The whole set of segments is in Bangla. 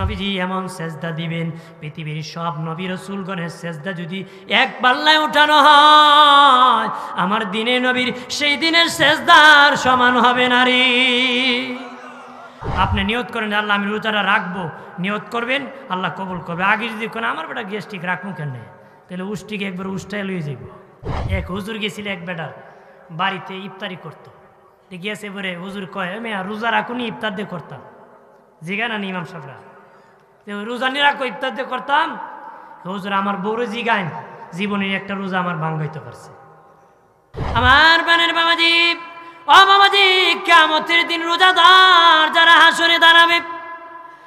নবীজি এমন সেজদা দিবেন, পৃথিবীর সব নবী রসুলগণের সেজদা যদি এক পাল্লায় উঠানো হয়, আমার দিনে নবীর সেই দিনের সেজদার সমান হবে নারী আপনি নিয়ত করেন আল্লাহ আমি রোজাটা রাখব, নিয়ত করবেন, আল্লাহ কবুল করবে। আগে যদি কোন আমার বেটা গ্যাস্ট্রিক রাখব কেন তাহলে উষ্টিকে একবার উষ্টায় লইয়ে যাইব। এক হুজুর গেছিল এক বেটার, বাড়িতে ইফতারি করতো। গিয়েছে বলে হুজুর কয় আমি রোজা রাখুনি, ইফতার দিয়ে করতাম। জিগা না ইমাম সাহরা তো রোজা ইফতার দিয়ে করতাম? হুজুর, আমার বউরে জিগায় জীবনের একটা রোজা আমার ভাঙ্গাইতে পারছে। আমার বানের বাবাজি, ও বাবাজি কেমতের দিন রোজাদার যারা হাসরে দাঁড়াবে,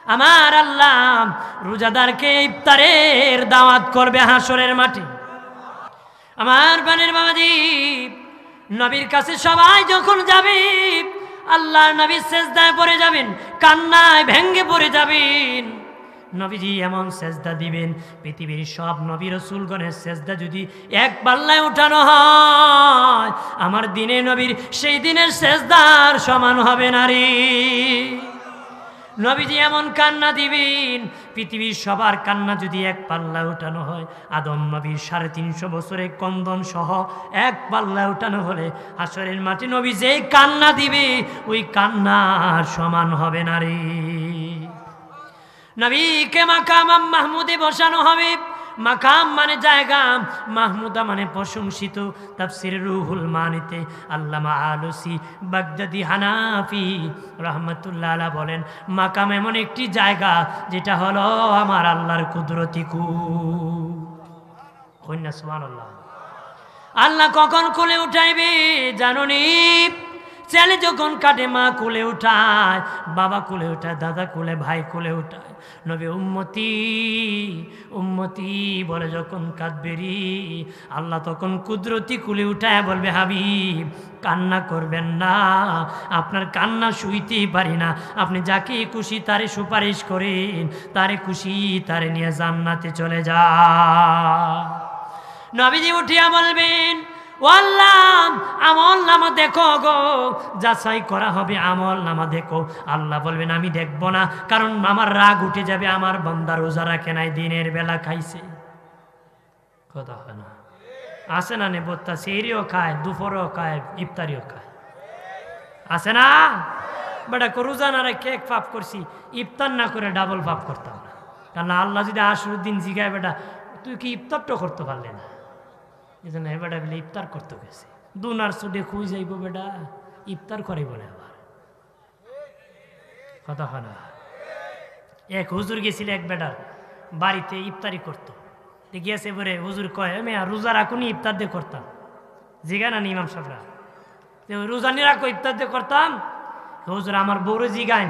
আমার আল্লাহ রোজাদারকে ইফতারের দাওয়াত করবে হাসরের মাঠে। আমার বানের বাবাজি, নবীর কাছে সবাই যখন যাবে আল্লাহ নবীর সেজদায় পড়ে যাবেন, কান্নায় ভেঙ্গে পড়ে যাবেন। নবীজি এমন সেজদা দিবেন, পৃথিবীর সব নবী রসুলগণের সেজদা যদি এক পাল্লায় উঠানো হয়, আমার দিনে নবীর সেই দিনের সেজদার সমান হবে নারী নবীজি এমন কান্না দিবেন, পৃথিবীর সবার কান্না যদি এক পাল্লা উঠানো হয়, আদম নবীর সাড়ে তিনশো বছরের কন্দন সহ এক পাল্লা উঠানো হলে আসরের মাটি নবী যেই কান্না দিবে, ওই কান্নার সমান হবে না রে। নবীকে মাকাম মাহমুদে বসানো হবে? মাকাম মানে জায়গা, মাহমুদা মানে প্রশংসিত। তাফসির রুহুল মানিতে আল্লামা আলসি বাগদাদি হানাফি রহমতুল্লাহ আলা বলেন, মাকাম এমন একটি জায়গা যেটা হলো আমার আল্লাহর কুদরতি কু কন্যা সুমান আল্লাহ আল্লাহ কখন কোলে উঠাইবে জাননি? ছেলে যখন কাটে মা কোলে উঠায়, বাবা কোলে উঠায়, দাদা কোলে, ভাই কোলে উঠায়। নবী, উম্মতি উম্মতি, বলে, যখন কাঁদবেরি আল্লাহ তখন কুদরতি কুলে উঠায় বলবে, হাবিব, কান্না করবেন না, আপনার কান্না শুইতেই পারি না। আপনি যাকে খুশি তারে সুপারিশ করেন, তারে খুশি তারে নিয়ে জান্নাতে চলে যা। নবীজি উঠিয়া বলবেন আল্লাহ আমল নামা দেখো গো। যাচাই করা হবে, আমল নামা দেখো। আল্লাহ বলবেন, আমি দেখব না, কারণ আমার রাগ উঠে যাবে, আমার বন্দা রোজা রাখে নাই, দিনের বেলা খাইছে। কথা হয় না। আসে না নেবত্তা সেরিও খায়, দুপুরও খায়, ইফতারিও খায়। আছে না? বেটা রোজা না রে কেক পাপ করছি, ইফতার না করে ডাবল পাপ করতাম না। কারণ আল্লাহ যদি আসরুদ্দিন জিগায়, বেটা, তুই কি ইফতারটা করতে পারলে না? এই জন্য এ বেটা বলে ইফতার করতে গেছে। দুনার সুডে খুঁজ যাইব বেটা, ইফতার করাইব না আবার। কথা হয় না। এক হুজুর গেছিল এক বেটার, বাড়িতে ইফতারি করতো। গিয়েছে বলে, হুজুর কয় আমি রোজা রাখুনি ইফতার দিয়ে করতাম। জিগা না ইমাম সাহরা তো রোজা নিয়ে রাখো, ইফতার দিয়ে করতাম? হুজুর, আমার বউরে জিগায়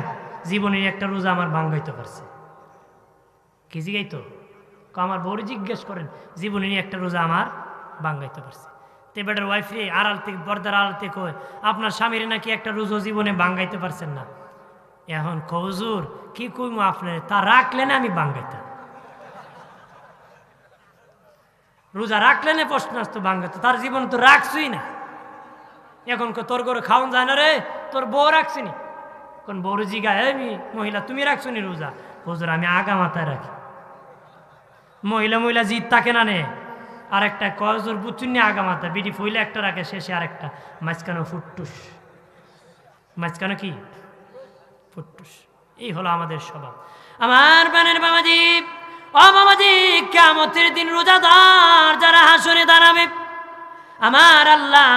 জীবনের একটা রোজা আমার ভাঙ্গাইতে পারছে। কি জিগাইতো? আমার বউরে জিজ্ঞেস করেন, জীবনে নিয়ে একটা রোজা আমার বাঙ্গাইতে পারছে। তে বেটার ওয়াইফে আড়াল থেকে, পর্দার আড়াল থেকে আপনার স্বামীর নাকি একটা রোজো জীবনে বাঙ্গাইতে পারছেন না। এখন কৌজুর কি কইমু আপনার? তা রাখলেন আমি বাঙ্গাইতাম রোজা রাখলেন প্রশ্ন আসতো বাঙ্গাইতো তার জীবন তো রাখছুই না। এখন তোর করে খাওয়ান যায় না রে, তোর বউ রাখছিনি? কোন বউর জিগা আমি মহিলা, তুমি রাখছো নি রোজা? হুজুর, আমি আগা মাথায় রাখি। মহিলা মহিলা জিত থাকে না নে? আর একটা কজোর বুচুন্নি আগা মাথা, বিডি ফইলে একটা রাখে শেষে আরেকটা। মাঝখানে ফুটটুস। মাঝখানে কি? ফুটটুস। এই হলো আমাদের স্বভাব। আমার বানের বাবাজি, ও বাবাজি কেমতের দিন রোজাদার যারা হাসরে দাঁড়াবে, আমার আল্লাহ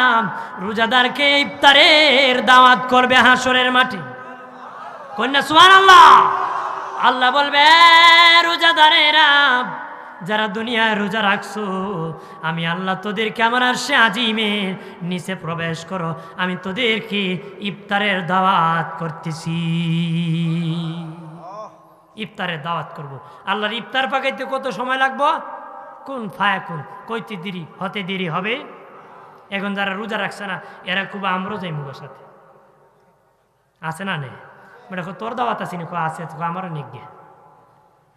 রোজাদারকে ইফতারের দাওয়াত করবে হাসরের মাটি কন্যা সুহান আল্লাহ আল্লাহ বলবে রোজাদারেরা যারা দুনিয়ায় রোজা রাখছো আমি আল্লাহ তোদেরকে আমার সে আজিমের নিচে প্রবেশ করো আমি তোদেরকে ইফতারের দাওয়াত করতেছি। ইফতারের দাওয়াত করব। আল্লাহর ইফতার পাকাইতে কত সময় লাগবো? কোন ফায়া কোন? কইতে দেরি হতে দেরি হবে? এখন যারা রোজা রাখছে না এরা খুব আমরও যাই মুগের সাথে। আছে না নে? মানে তোর দাওয়াত আছে না? আছে আমারও নিক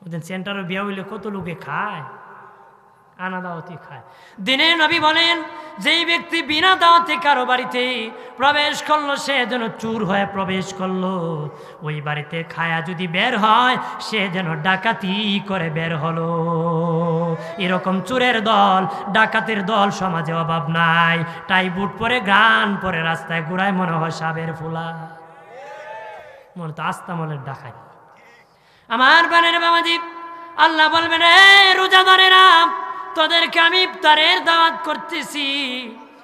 গে ওদের সেন্টারও বিয়া হইলে কত লোকে খায়? আনা দাওয়াতি খায়। দিনে নবী বলেন, যেই ব্যক্তি বিনা দাওয়াতে কারও বাড়িতে প্রবেশ করল, সে যেন চুর হয়ে প্রবেশ করল। ওই বাড়িতে খায়া যদি বের হয়, সে যেন ডাকাতি করে বের হলো। এরকম চুরের দল, ডাকাতের দল সমাজে অভাব নাই। টাই বুট পরে গান পরে, রাস্তায় ঘুরায়, মনে হয় সাবের ফুলা। মনে তো আস্তামলের ডাকাই আমার বানের বাবাজি আল্লাহ বলবেন রোজাদারেরা তোদেরকে আমি ইফতারের দাওয়াত করতেছি।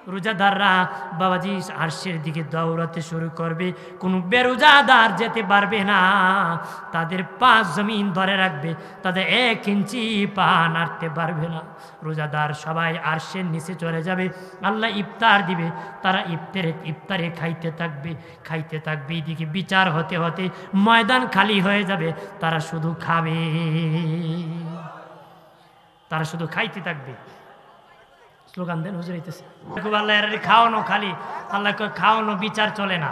রোজাদাররা বাবাজি আরশের দিকে দৌড়াতে শুরু করবে। কোনো বেরোজাদার যেতে পারবে না। তাদের পা জমিন ধরে রাখবে। তাদের এক ইঞ্চি পা নাড়তে পারবে না। রোজাদার সবাই আরশের নিচে চলে যাবে। আল্লাহ ইফতার দিবে। তারা ইফতারে ইফতারে খাইতে থাকবে। খাইতে থাকবে। এদিকে বিচার হতে হতে ময়দান খালি হয়ে যাবে। তারা শুধু খাবে। তারা শুধু খাইতে থাকবে। স্লোগান দেন, হুজুর হইতেছে। আল্লাহ খাওয়ানো খালি। আল্লাহ খাওয়ানো বিচার চলে না।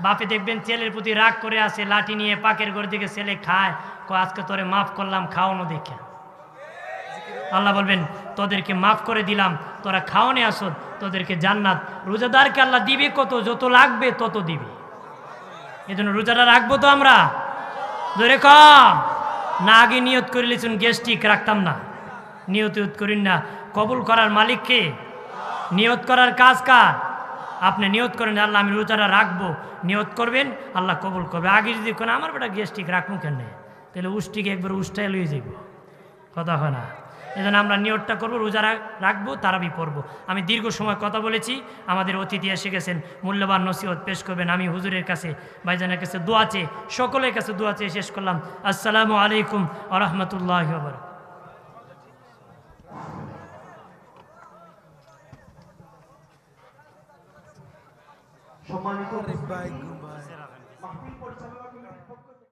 বাপে দেখবেন ছেলের প্রতি রাগ করে আসে লাঠি নিয়ে পাকের ঘর দিকে ছেলে খায়। কো আজকে তোরে মাফ করলাম, খাওয়ানো দেখে। আল্লাহ বলবেন, তোদেরকে মাফ করে দিলাম, তোরা খাওয়ানে আসত তোদেরকে জান্নাত। রোজাদারকে আল্লাহ দিবে কত, যত লাগবে তত দিবে। এই জন্য রোজাটা রাখব তো আমরা? ধরে কম। না আগে নিয়ত করে লিখুন গ্যাস্ট্রিক রাখতাম না। নিয়ত করিন না। কবুল করার মালিককে নিয়ত করার কাজ কার? আপনি নিয়ত করেন আল্লাহ আমি রোজাটা রাখব। নিয়ত করবেন, আল্লাহ কবুল করবে। আগে যদি কোনো আমার বেটা গ্যাস্ট্রিক রাখব কেন তাহলে উষ্টিকে একবার উষ্টায় লইয়ে যাইব। কথা হয় না। এই জন্য আমরা নিয়তটা করব, রোজা রাখ- রাখব, তারাবি পড়ব। আমি দীর্ঘ সময় কথা বলেছি, আমাদের অতিথি এসে গেছেন, মূল্যবান নসিহত পেশ করবেন। আমি হুজুরের কাছে, ভাইজানের কাছে দোয়াচে সকলের কাছে দোয়াচে শেষ করলাম। আসসালামু আলাইকুম আ রহমতুল্লাহ সম্মানিত